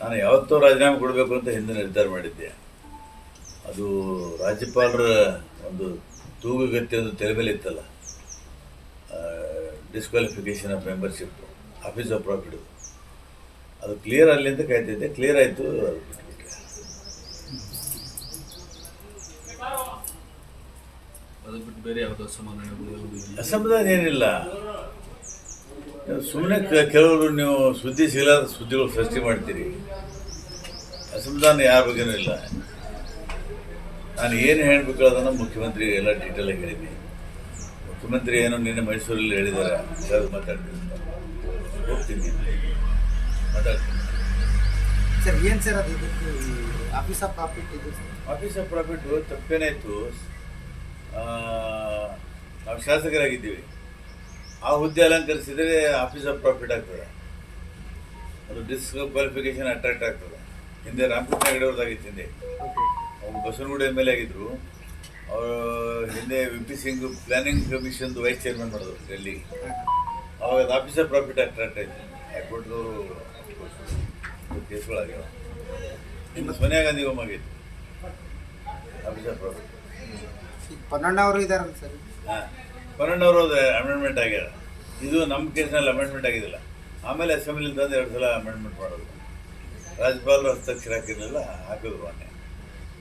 ನಾನು ಯಾವತ್ತೂ ರಾಜೀನಾಮೆ ಕೊಡಬೇಕು ಅಂತ ಹಿಂದೆ ನಿರ್ಧಾರ ಮಾಡಿದ್ದೆ. ಅದು ರಾಜ್ಯಪಾಲರ ಒಂದು ತೂಗುಗತ್ತಿ ಒಂದು ತಲೆ ಮೇಲೆ ಇತ್ತಲ್ಲ disqualification of membership office of profit ಅದು ಕ್ಲಿಯರ್ ಅಲ್ಲಿ ಅಂತ ಕಾಯ್ತಿದ್ದೆ. ಕ್ಲಿಯರ್ ಆಯಿತು ಅಸಮಾಧಾನ ಅದು ಸುಮ್ಮನೆ ಕೆಲವರು ನೀವು ಸುದ್ದಿ ಸಿಗಲಾದ ಸುದ್ದಿಗಳು ಸೃಷ್ಟಿ ಮಾಡ್ತೀರಿ. ಅಸಮಾಧಾನ ಯಾರ ಬಗ್ಗೆನೂ ಇಲ್ಲ. ನಾನು ಏನು ಹೇಳಬೇಕು ಅದನ್ನು ಮುಖ್ಯಮಂತ್ರಿ ಎಲ್ಲ ಡೀಟೇಲಾಗಿ ಹೇಳಿದ್ದೀನಿ ಮುಖ್ಯಮಂತ್ರಿ ಏನೋ ನಿನ್ನೆ ಮೈಸೂರಲ್ಲಿ ಹೇಳಿದ್ದಾರೆ. ಸರ್ ಮಾತಾಡ್ತೀನಿ. ಹೋಗ್ತೀನಿ. ಮಾತಾಡ್ತೀನಿ. ಸರ್ ಏನು ಸರ್ ಅದು? ಆಫೀಸ್ ಆಫ್ ಪ್ರಾಫಿಟ್ ಇದು? ಆಫೀಸ್ ಆಫ್ ಪ್ರಾಫಿಟ್ ತಪ್ಪೇನಾಯಿತು ನಾವು ಶಾಸಕರಾಗಿದ್ದೀವಿ. ಆ ಹುದ್ದೆ ಅಲಂಕರಿಸಿದರೆ ಆಫೀಸ್ ಆಫ್ ಪ್ರಾಫಿಟ್ ಆಗ್ತದೆ. ಅದು ಡಿಸ್ಕ್ವಾಲಿಫಿಕೇಶನ್ ಅಟ್ರಾಕ್ಟ್ ಆಗ್ತದೆ. ಹಿಂದೆ ರಾಮಕೃಷ್ಣ ಹೆಗಡೆ ಅವ್ರದ್ದಾಗಿತ್ತು ಹಿಂದೆ. ಅವರು ಬಸವನಗುಡಿ ಎಂ ಎಲ್ ಎ ಆಗಿದ್ದರು ಅವರು ಹಿಂದೆ ವಿ ಪಿ ಸಿಂಗ್ ಪ್ಲಾನಿಂಗ್ ಕಮಿಷನ್ದು ವೈಸ್ ಚೇರ್ಮನ್ ಮಾಡಿದ್ರು ಡೆಲ್ಲಿ ಅವಾಗ ಅದು ಆಫೀಸ್ ಆಫ್ ಪ್ರಾಫಿಟ್ ಅಟ್ರಾಕ್ಟ್ ಆಯಿತು. ಹೈಕೋರ್ಟ್ದವರು ಕೇಸ್ಗಳಾಗ್ಯಾವ ಇನ್ನು ಸೋನಿಯಾ ಗಾಂಧಿ ಆಗಿತ್ತು. ಆಫೀಸ್ ಆಫ್ ಪ್ರಾಫಿಟ್ ಪನ್ನಣ್ಣ ಅವರು ಇದ್ದಾರೆ ಸರ್? ಹಾಂ. ಪನ್ನೊಂದವರು ಅಮೆಂಡ್ಮೆಂಟ್ ಆಗ್ಯದ ಇದು ನಮ್ಮ ಕೇಸ್ನಲ್ಲಿ ಅಮೆಂಡ್ಮೆಂಟ್ ಆಗಿದ್ದಿಲ್ಲ ಆಮೇಲೆ ಅಸೆಂಬ್ಲಿ ತಂದು ಎರಡು ಸಲ ಅಮೆಂಡ್ಮೆಂಟ್ ಮಾಡೋದು. ರಾಜ್ಯಪಾಲರು ಹಸ್ತಕ್ಷರ ಹಾಕಿರಲಿಲ್ಲ ಹಾಕಿದ್ರು ಮೊನ್ನೆ